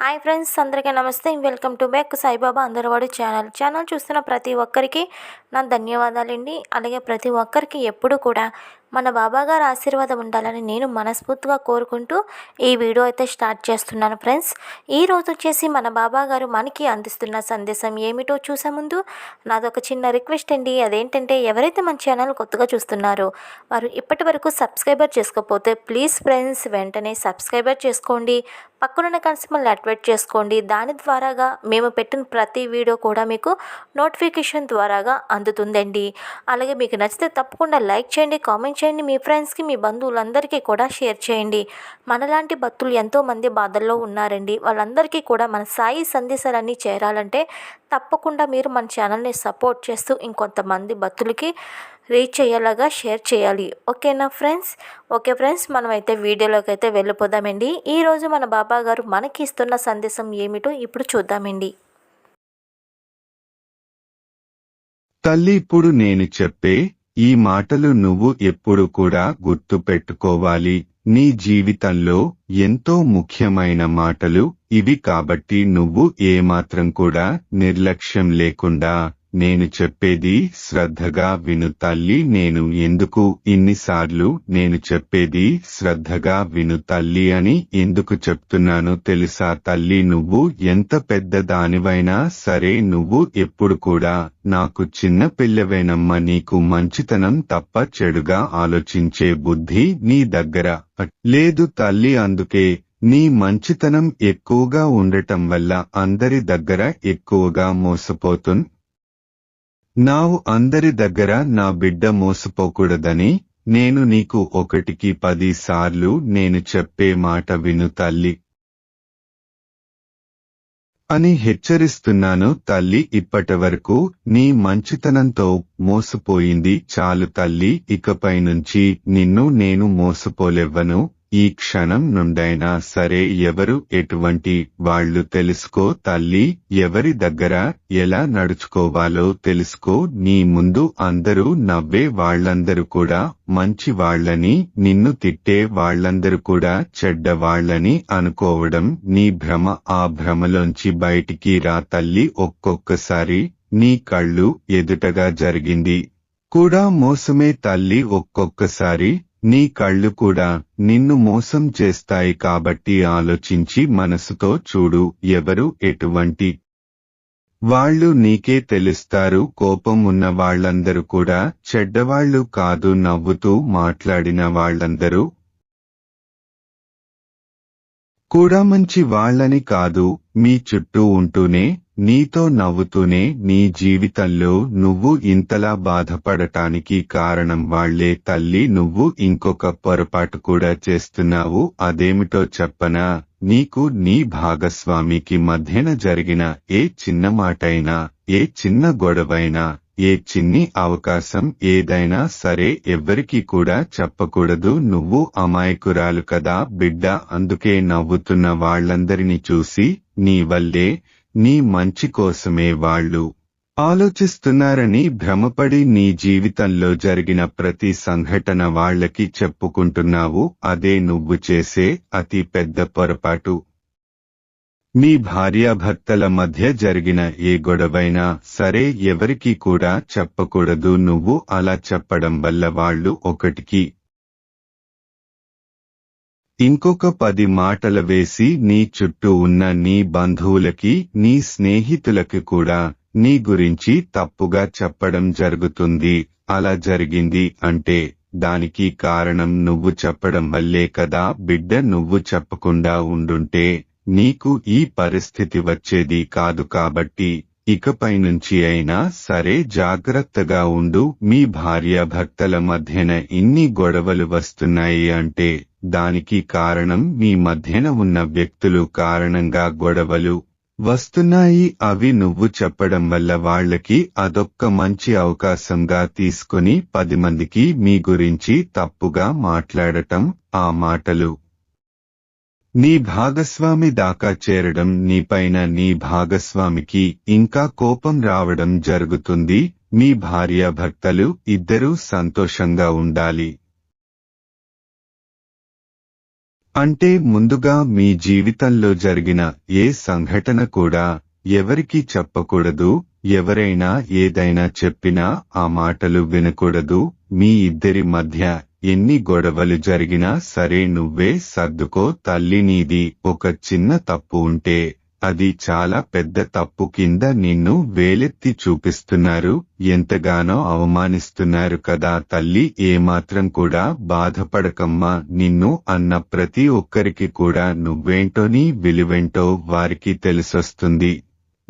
Hi friends అందరికీ నమస్తే. Welcome to back Saibaba అందరవాడు channel. Channel చూస్తున్న ప్రతి ఒక్కరికి నా ధన్యవాదాలండి. అలాగే ప్రతి ఒక్కరికి ఎప్పుడు కూడా మన బాబా గారు ఆశీర్వాదం ఉండాలని నేను మనస్ఫూర్తిగా కోరుకుంటూ ఈ వీడియో అయితే స్టార్ట్ చేస్తున్నాను ఫ్రెండ్స్. ఈ రోజు వచ్చేసి మన బాబా గారు మనకి అందిస్తున్న సందేశం ఏమిటో చూసే ముందు నాదొక చిన్న రిక్వెస్ట్ అండి. అదేంటంటే ఎవరైతే మన ఛానల్ కొత్తగా చూస్తున్నారో వారు ఇప్పటి వరకు సబ్స్క్రైబర్ చేసుకోకపోతే ప్లీజ్ ఫ్రెండ్స్ వెంటనే సబ్స్క్రైబర్ చేసుకోండి. పక్కనున్న కన్సిమల్ని యాక్టివేట్ చేసుకోండి. దాని ద్వారాగా మేము పెట్టిన ప్రతి వీడియో కూడా మీకు నోటిఫికేషన్ ద్వారాగా అందుతుందండి. అలాగే మీకు నచ్చితే తప్పకుండా లైక్ చేయండి కామెంట్ చేయండి మీ ఫ్రెండ్స్కి మీ బంధువులందరికీ కూడా షేర్ చేయండి. మనలాంటి భక్తులు ఎంతోమంది బాధల్లో ఉన్నారండి. వాళ్ళందరికీ కూడా మన సాయి సందేశాలన్నీ చేరాలంటే తప్పకుండా మీరు మన ఛానల్ని సపోర్ట్ చేస్తూ ఇంకొంతమంది భక్తులకి రీచ్ అయ్యేలాగా షేర్ చేయాలి. ఓకేనా ఫ్రెండ్స్ ఓకే ఫ్రెండ్స్ మనమైతే వీడియోలోకి అయితే వెళ్ళిపోదామండి ఈరోజు మన బాబా గారు మనకి ఇస్తున్న సందేశం ఏమిటో ఇప్పుడు చూద్దామండి. తల్లి ఇప్పుడు నేను చెప్పే ఈ మాటలు నువ్వు ఎప్పుడు కూడా గుర్తు పెట్టుకోవాలి నీ జీవితంలో ఎంతో ముఖ్యమైన మాటలు ఇవి కాబట్టి నువ్వు ఏమాత్రం కూడా నిర్లక్ష్యం లేకుండా నేను చెప్పేది శ్రద్ధగా విను తల్లి నేను ఎందుకు ఇన్నిసార్లు నేను చెప్పేది శ్రద్ధగా విను తల్లి అని ఎందుకు చెప్తున్నానో తెలుసా తల్లి? నువ్వు ఎంత పెద్ద దానివైనా సరే నువ్వు ఎప్పుడు కూడా నాకు చిన్న పిల్లవేనమ్మ నీకు మంచితనం తప్ప చెడుగా ఆలోచించే బుద్ధి నీ దగ్గర లేదు తల్లి. అందుకే నీ మంచితనం ఎక్కువగా ఉండటం వల్ల అందరి దగ్గర ఎక్కువగా మోసపోతున్ నావు అందరి దగ్గర నా బిడ్డ మోసపోకూడదని నేను నీకు ఒకటికి పది సార్లు నేను చెప్పే మాట విను తల్లి. అని హెచ్చరిస్తున్నాను తల్లి ఇప్పటివరకు నీ మంచితనంతో మోసపోయింది చాలు తల్లి ఇకపై నుంచి నిన్ను నేను మోసపోలెవ్వను ఈ క్షణం నుండైనా సరే ఎవరు ఎటువంటి వాళ్ళు తెలుసుకో తల్లి ఎవరి దగ్గర ఎలా నడుచుకోవాలో తెలుసుకో నీ ముందు అందరూ నవ్వే వాళ్ళందరూ కూడా మంచి వాళ్ళని నిన్ను తిట్టే వాళ్ళందరూ కూడా చెడ్డ వాళ్ళని అనుకోవడం నీ భ్రమ. ఆ భ్రమలోంచి బయటికి రా తల్లి ఒక్కొక్కసారి నీ కళ్ళు ఎదుటగా జరిగింది. కూడా మోసమే తల్లి ఒక్కొక్కసారి నీ కళ్ళు కూడా నిన్ను మోసం చేస్తాయి కాబట్టి ఆలోచించి మనసుతో చూడు ఎవరు ఎటువంటి వాళ్ళు నీకే తెలుస్తారు. కోపం ఉన్న వాళ్ళందరూ కూడా చెడ్డవాళ్ళు కాదు నవ్వుతూ మాట్లాడిన వాళ్ళందరూ కూడా మంచి వాళ్ళని కాదు. మీ చుట్టూ ఉంటూనే నీతో నవ్వుతూనే నీ జీవితంలో నువ్వు ఇంతలా బాధపడటానికి కారణం వాళ్ళే తల్లి నువ్వు ఇంకొక పొరపాటు కూడా చేస్తున్నావు. అదేమిటో చెప్పనా? నీకు నీ భాగస్వామికి మధ్యన జరిగిన ఏ చిన్న మాటైనా ఏ చిన్న గొడవైనా ఏ చిన్ని అవకాశం ఏదైనా సరే ఎవ్వరికీ కూడా చెప్పకూడదు. నువ్వు అమాయకురాలు కదా బిడ్డ అందుకే నవ్వుతున్న వాళ్ళందరినీ చూసి నీ వల్లే నీ మంచి కోసమే వాళ్ళు ఆలోచిస్తున్నారని భ్రమపడి నీ జీవితంలో జరిగిన ప్రతి సంఘటన వాళ్ళకి చెప్పుకుంటున్నావు అదే నువ్వు చేసే అతి పెద్ద పొరపాటు. నీ భార్యాభర్తల మధ్య జరిగిన ఏ గొడవైనా సరే ఎవరికీ కూడా చెప్పకూడదు నువ్వు అలా చెప్పడం వల్ల వాళ్ళు ఒకటికి ఇంకొక పది మాటలు వేసి నీ చుట్టూ ఉన్న నీ బంధువులకి నీ స్నేహితులకి కూడా నీ గురించి తప్పుగా చెప్పడం జరుగుతుంది. అలా జరిగింది అంటే దానికి కారణం నువ్వు చెప్పడం వల్లే కదా బిడ్డ నువ్వు చెప్పకుండా ఉండుంటే నీకు ఈ పరిస్థితి వచ్చేది కాదు కాబట్టి ఇకపై నుంచి అయినా సరే జాగ్రత్తగా ఉండు మీ భార్యాభర్తల మధ్యన ఇన్ని గొడవలు వస్తున్నాయి అంటే దానికి కారణం మీ మధ్యన ఉన్న వ్యక్తులు కారణంగా గొడవలు వస్తున్నాయి. అవి నువ్వు చెప్పడం వల్ల వాళ్ళకి అదొక్క మంచి అవకాశంగా తీసుకుని పది మందికి మీ గురించి తప్పుగా మాట్లాడటం ఆ మాటలు నీ భాగస్వామి దాకా చేరడం నీపైన నీ భాగస్వామికి ఇంకా కోపం రావడం జరుగుతుంది. మీ భార్యాభర్తలు ఇద్దరూ సంతోషంగా ఉండాలి. అంటే ముందుగా మీ జీవితంలో జరిగిన ఏ సంఘటన కూడా ఎవరికీ చెప్పకూడదు. ఎవరైనా ఏదైనా చెప్పినా ఆ మాటలు వినకూడదు. మీ ఇద్దరి మధ్య ఎన్ని గొడవలు జరిగినా సరే నువ్వే సర్దుకో తల్లి నీది ఒక చిన్న తప్పు ఉంటే అది చాలా పెద్ద తప్పు కింద నిన్ను వేలెత్తి చూపిస్తున్నారు ఎంతగానో అవమానిస్తున్నారు కదా తల్లి ఏమాత్రం కూడా బాధపడకమ్మా నిన్ను అన్న ప్రతి ఒక్కరికి కూడా నువ్వేంటో నీ విలువేంటో వారికి తెలిసొస్తుంది.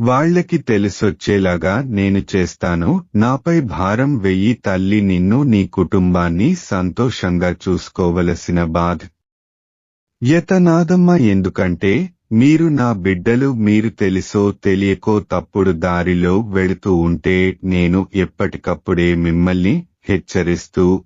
వాళ్ళకి తెలిసొచ్చేలాగా నేను చేస్తాను. నాపై భారం వెయ్యి తల్లి నిన్ను నీ కుటుంబాన్ని సంతోషంగా చూసుకోవలసిన బాధ. యతనాదమ్మ ఎందుకంటే మీరు నా బిడ్డలు మీరు తెలుసో తెలియకో తప్పుడు దారిలో వెళుతూ ఉంటే నేను ఎప్పటికప్పుడే మిమ్మల్ని హెచ్చరిస్తూ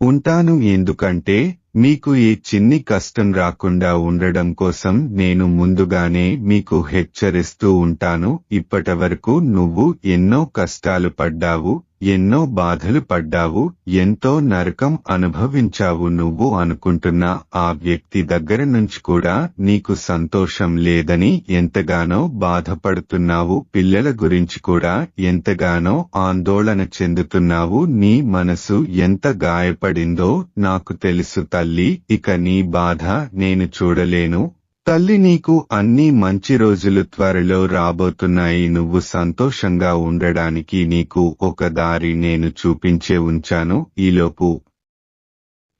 ఉంటాను. ఎందుకంటే మీకు ఏ చిన్ని కష్టం రాకుండా ఉండడం కోసం నేను ముందుగానే మీకు హెచ్చరిస్తూ ఉంటాను. ఇప్పటివరకు నువ్వు ఎన్నో కష్టాలు పడ్డావు. ఎన్నో బాధలు పడ్డావు ఎంతో నరకం అనుభవించావు నువ్వు అనుకుంటున్న ఆ వ్యక్తి దగ్గర నుంచి కూడా నీకు సంతోషం లేదని ఎంతగానో బాధపడుతున్నావు పిల్లల గురించి కూడా ఎంతగానో ఆందోళన చెందుతున్నావు నీ మనసు ఎంత గాయపడిందో నాకు తెలుసు తల్లి ఇక నీ బాధ నేను చూడలేను తల్లి నీకు అన్ని మంచి రోజులు త్వరలో రాబోతున్నాయి. నువ్వు సంతోషంగా ఉండడానికి నీకు ఒక దారి నేను చూపించే ఉంచాను. ఈలోపు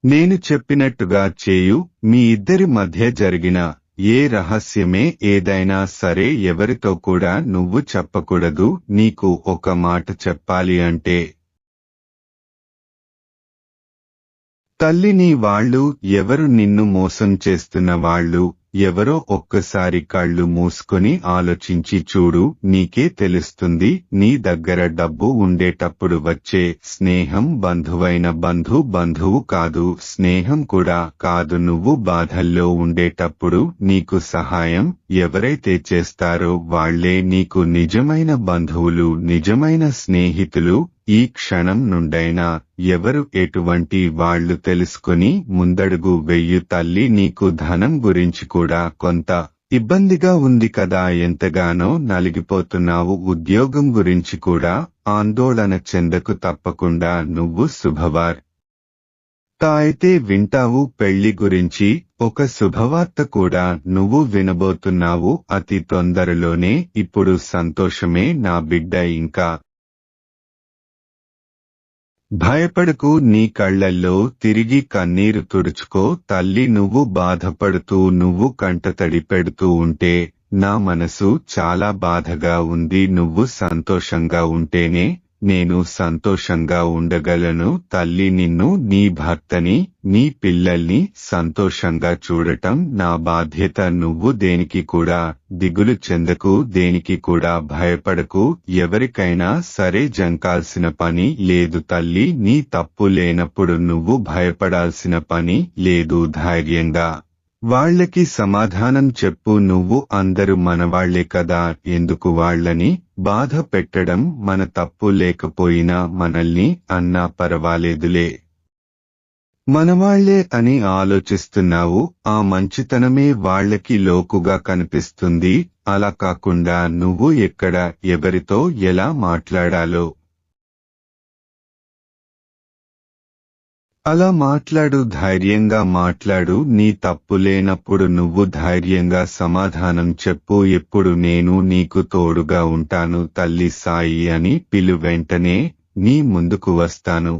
నేను చెప్పినట్టుగా చేయు. మీ ఇద్దరి మధ్య జరిగిన ఏ రహస్యమే ఏదైనా సరే ఎవరితో కూడా నువ్వు చెప్పకూడదు. నీకు ఒక మాట చెప్పాలి అంటే తల్లిని వాళ్ళు ఎవరు నిన్ను మోసం చేస్తున్న వాళ్ళు? ఎవరో ఒక్కసారి కళ్ళు మూసుకొని ఆలోచించి చూడు నీకే తెలుస్తుంది నీ దగ్గర డబ్బు ఉండేటప్పుడు వచ్చే స్నేహం బంధువైన బంధు బంధువు కాదు స్నేహం కూడా కాదు. నువ్వు బాధల్లో ఉండేటప్పుడు నీకు సహాయం ఎవరైతే చేస్తారో వాళ్ళే నీకు నిజమైన బంధువులు నిజమైన స్నేహితులు ఈ క్షణం నుండైనా ఎవరు ఎటువంటి వాళ్ళు తెలుసుకుని ముందడుగు వెయ్యి తల్లి నీకు ధనం గురించి కూడా కొంత ఇబ్బందిగా ఉంది కదా ఎంతగానో నలిగిపోతున్నావు ఉద్యోగం గురించి కూడా ఆందోళన చెందకు తప్పకుండా నువ్వు శుభవార్. అయితే వింటావు పెళ్ళి గురించి ఒక శుభవార్త కూడా నువ్వు వినబోతున్నావు అతి తొందరలోనే ఇప్పుడు సంతోషమే నా బిడ్డ ఇంకా భయపడకు నీ కళ్ళల్లో తిరిగి కన్నీరు తుడుచుకో తల్లి నువ్వు బాధపడుతూ నువ్వు కంటతడి పెడుతూ ఉంటే నా మనసు చాలా బాధగా ఉంది నువ్వు సంతోషంగా ఉంటేనే నేను సంతోషంగా ఉండగలను తల్లి నిన్ను నీ భర్తని నీ పిల్లల్ని సంతోషంగా చూడటం నా బాధ్యత. నువ్వు దేనికి కూడా దిగులు చెందకు దేనికి కూడా భయపడకు. ఎవరికైనా సరే జంకాల్సిన పని లేదు తల్లి నీ తప్పు లేనప్పుడు నువ్వు భయపడాల్సిన పని లేదు ధైర్యంగా. వాళ్ళకి సమాధానం చెప్పు నువ్వు అందరు మనవాళ్ళే కదా ఎందుకు వాళ్ళని బాధ పెట్టడం మన తప్పు లేకపోయినా మనల్ని అన్నా పర్వాలేదులే. మనవాళ్ళే అని ఆలోచిస్తున్నావు ఆ మంచితనమే వాళ్ళకి లోకుగా కనిపిస్తుంది అలా కాకుండా నువ్వు ఎక్కడ ఎవరితో ఎలా మాట్లాడాలో. అలా మాట్లాడు ధైర్యంగా మాట్లాడు నీ తప్పు లేనప్పుడు నువ్వు ధైర్యంగా సమాధానం చెప్పు ఎప్పుడు నేను నీకు తోడుగా ఉంటాను తల్లి సాయి అని పిలు వెంటనే నీ ముందుకు వస్తాను.